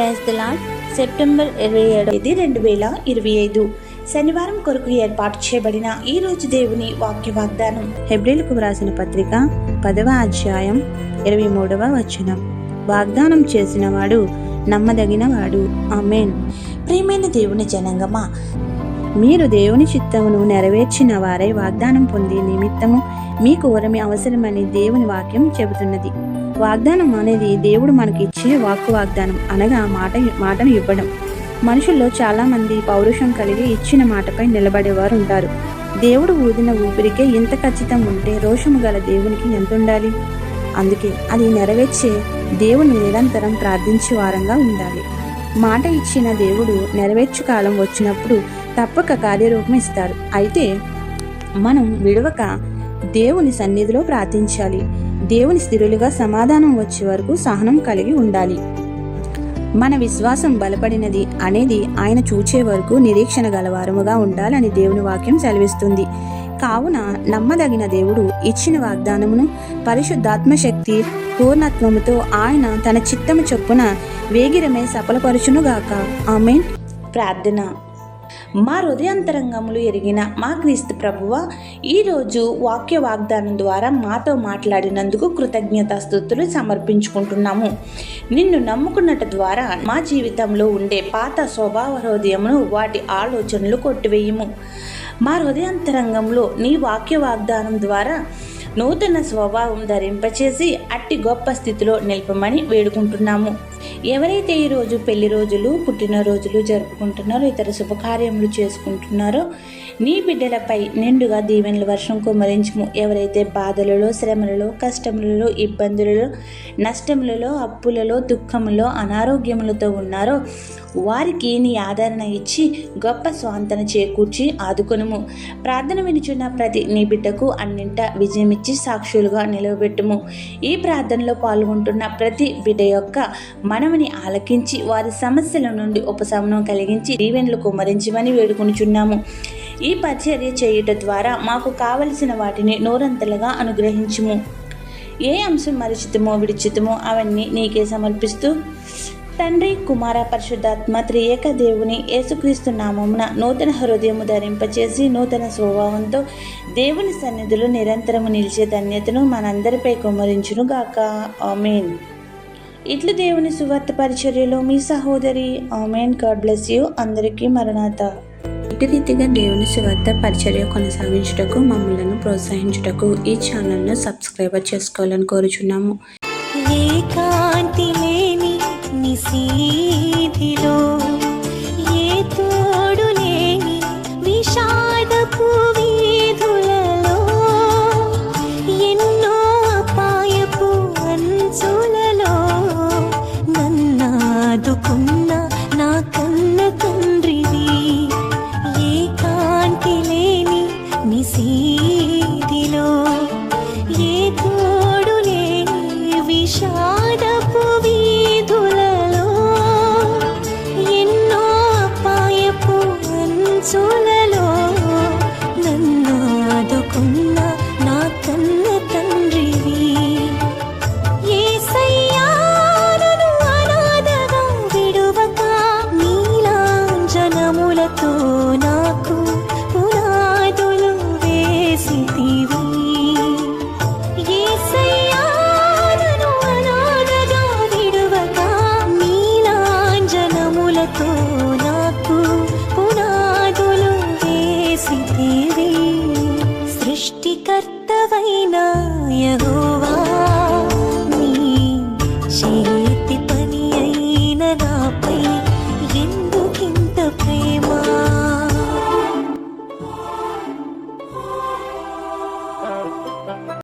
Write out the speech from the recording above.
Praise the lord September ఇరవై ఏడు ఇది రెండు వేల ఇరవై ఐదు. శనివారం కొరకు ఏర్పాటు చేయబడిన ఈ రోజు దేవుని వాక్య వాగ్దానం హెబ్రిల్కు వ్రాసిన పత్రిక పదవ అధ్యాయం ఇరవై మూడవ వచనం. వాగ్దానం చేసిన వాడు నమ్మదగిన వాడు ఆమెన్. ప్రియమైన దేవుని జనంగమా మీరు దేవుని చిత్తమును నెరవేర్చిన వారై వాగ్దానం పొంది నిమిత్తము మీకు వరమి అవసరమని దేవుని వాక్యం చెబుతున్నది. వాగ్దానం అనేది దేవుడు మనకి ఇచ్చే వాక్కు వాగ్దానం అనగా మాట మాటను ఇవ్వడం. మనుషుల్లో చాలా మంది పౌరుషం కలిగి ఇచ్చిన మాటపై నిలబడేవారు ఉంటారు. దేవుడు ఊదిన ఊపిరికే ఇంత ఖచ్చితం ఉంటే రోషము గల దేవునికి ఎంత ఉండాలి అందుకే అది నెరవేర్చే దేవుని నిరంతరం ప్రార్థించే వారంగా ఉండాలి. మాట ఇచ్చిన దేవుడు నెరవేర్చు కాలం వచ్చినప్పుడు తప్పక కార్యరూపం ఇస్తారు అయితే మనం విడవక దేవుని సన్నిధిలో ప్రార్థించాలి. దేవుని స్థిరులుగా సమాధానం వచ్చే వరకు సహనం కలిగి ఉండాలి. మన విశ్వాసం బలపడినది అనేది ఆయన చూచే వరకు నిరీక్షణ గలవారముగా ఉండాలని దేవుని వాక్యం సెలవిస్తుంది. కావున నమ్మదగిన దేవుడు ఇచ్చిన వాగ్దానమును పరిశుద్ధాత్మ శక్తి పూర్ణత్వముతో ఆయన తన చిత్తము చొప్పున వేగిరమే సఫలపరుచునుగాక. ఆమె ప్రార్థన. మా హృదయాంతరంగములు ఎరిగిన మా క్రీస్తు ప్రభువ ఈరోజు వాక్య వాగ్దానం ద్వారా మాతో మాట్లాడినందుకు కృతజ్ఞతాస్థుతులు సమర్పించుకుంటున్నాము. నిన్ను నమ్ముకున్నట్టు ద్వారా మా జీవితంలో ఉండే పాత స్వభావ హృదయమును వాటి ఆలోచనలు కొట్టివేయము. మా హృదయాంతరంగంలో నీ వాక్య వాగ్దానం ద్వారా నూతన స్వభావం ధరింపచేసి అట్టి గొప్ప స్థితిలో నిలపమని వేడుకుంటున్నాము. ఎవరైతే ఈరోజు పెళ్ళి రోజులు పుట్టినరోజులు జరుపుకుంటున్నారో ఇతర శుభకార్యములు చేసుకుంటున్నారో నీ బిడ్డలపై నిండుగా దీవెనల వర్షం కుమరించుము ఎవరైతే బాధలలో శ్రమలలో కష్టములలో ఇబ్బందులలో నష్టములలో అప్పులలో దుఃఖములో అనారోగ్యములతో ఉన్నారో వారికి నీ ఆదరణ ఇచ్చి గొప్ప స్వాంతన చేకూర్చి ఆదుకొనుము. ప్రార్థన వినిచున్న ప్రతి నీ బిడ్డకు అన్నింట విజయమిచ్చి సాక్షులుగా నిలవబెట్టుము. ఈ ప్రార్థనలో పాల్గొంటున్న ప్రతి బిడ్డ యొక్క మనం మనవిని ఆలకించి వారి సమస్యల నుండి ఉపశమనం కలిగించి దీవెనలు కుమరించమని వేడుకొనిచున్నాము. ఈ పరిచర్య చేయుట ద్వారా మాకు కావలసిన వాటిని నోరంతలుగా అనుగ్రహించుము. ఏ అంశం మరిచితమో విడిచితమో అవన్నీ నీకే సమర్పిస్తూ తండ్రి కుమార పరిశుద్ధాత్మ త్రియేక దేవుని యేసుక్రీస్తు నామమున నూతన హృదయము ధరింపచేసి నూతన స్వభావంతో దేవుని సన్నిధిలో నిరంతరము నిలిచే ధన్యతను మనందరిపై కుమరించునుగాక ఆమెన్. ఇట్లు దేవుని సువార్త పరిచర్యలో మీ సహోదరి ఆమెన్. God bless you. అందరికీ మరణాత. ఇటు రీతిగా దేవుని సువార్త పరిచర్య కొనసాగించుటకు మమ్మలను ప్రోత్సహించుటకు ఈ ఛానల్ను సబ్స్క్రైబర్ చేసుకోవాలని కోరుచున్నాము. ఏ కాంతి లేని 想。పెద్దవైన యహోవా.